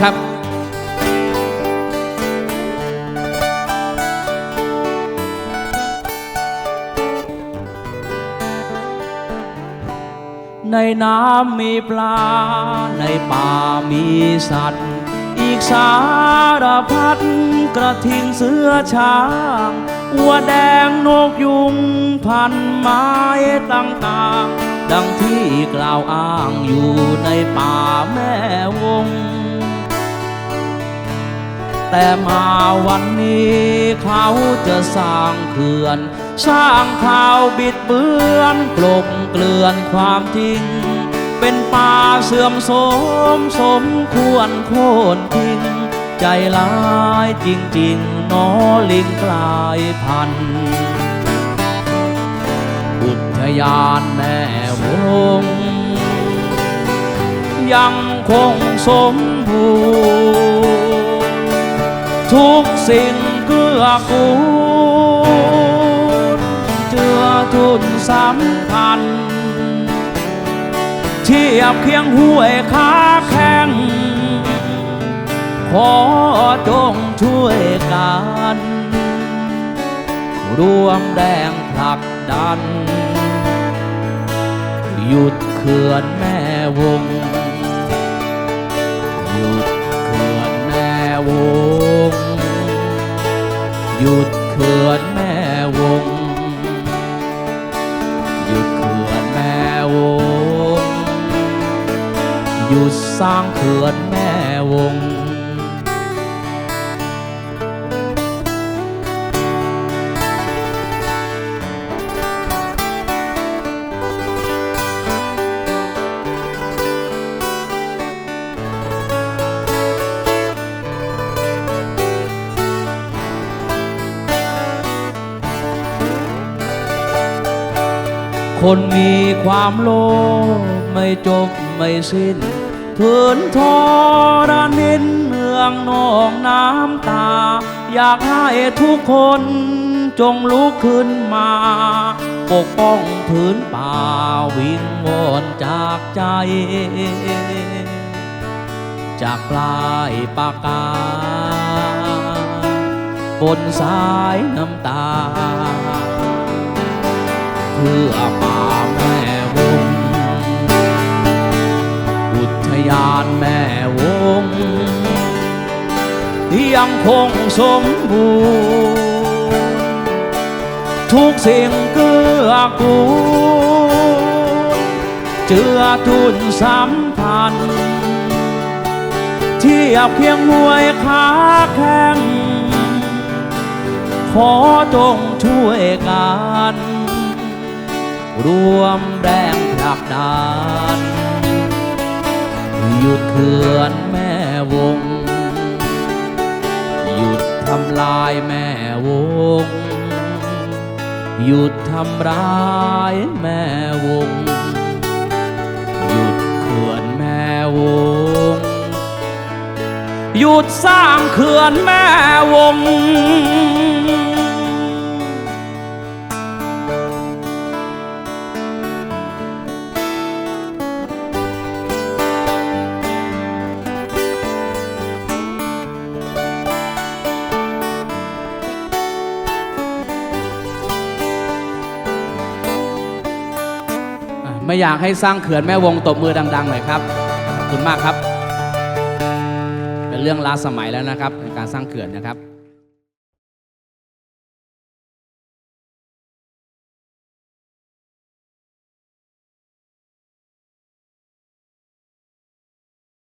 ครับในน้ำมีปลา ในป่ามีสัตว์ อีกสารพัดกระทิงเสือช้างวัวแดงนกยุง พันไม้ต่างๆ ดังที่กล่าวอ้างอยู่ในป่าแม่วง แต่มาวันนี้เขาจะสร้างเขื่อน สร้างข่าวบิดเบือนกลบเกลื่อนความจริง เป็นป่าเสื่อมโทรมสมควรโค่นทิ้ง ใจร้ายจริงๆนอลิงกลายพันธุ์อุทยานแม่วง ยังคงสมบูรณ์ ทุกสิ่งเกื้อกูลเจือทุนสำคัญเทียบเคียงห้วยขาแข้งขอจงช่วยกันรวมแรงผลักดัน หยุดเขื่อนแม่วง สร้างเขื่อนแม่วง คนมีความโลภไม่จบไม่สิ้น ผืนทอรนินเมืองนองน้ำตา อยากให้ทุกคนจงลุกขึ้นมา ปกป้องผืนป่าวิงวอนจากใจ จากปลายปากกา บนสายน้ำตา เพื่อป่าแม่านแม่วง ยังคงสมบูรณ์ทุกสิ่งเกื้อกูลเจือทุนสัมพันธ์เทียบเคียงมวยขาแข้งขอจงช่วยกัน รวมแรงผลักดัน หยุดเขื่อนแม่วง หยุดทำลายแม่วง หยุดทำร้ายแม่วง หยุดเขื่อนแม่วง หยุดสร้างเขื่อนแม่วง ไม่อยากให้สร้างเขื่อนแม่วงตบมือดังๆหน่อยครับขอบคุณมากครับ เป็นเรื่องล้าสมัยแล้วนะครับในการสร้างเขื่อนนะครับ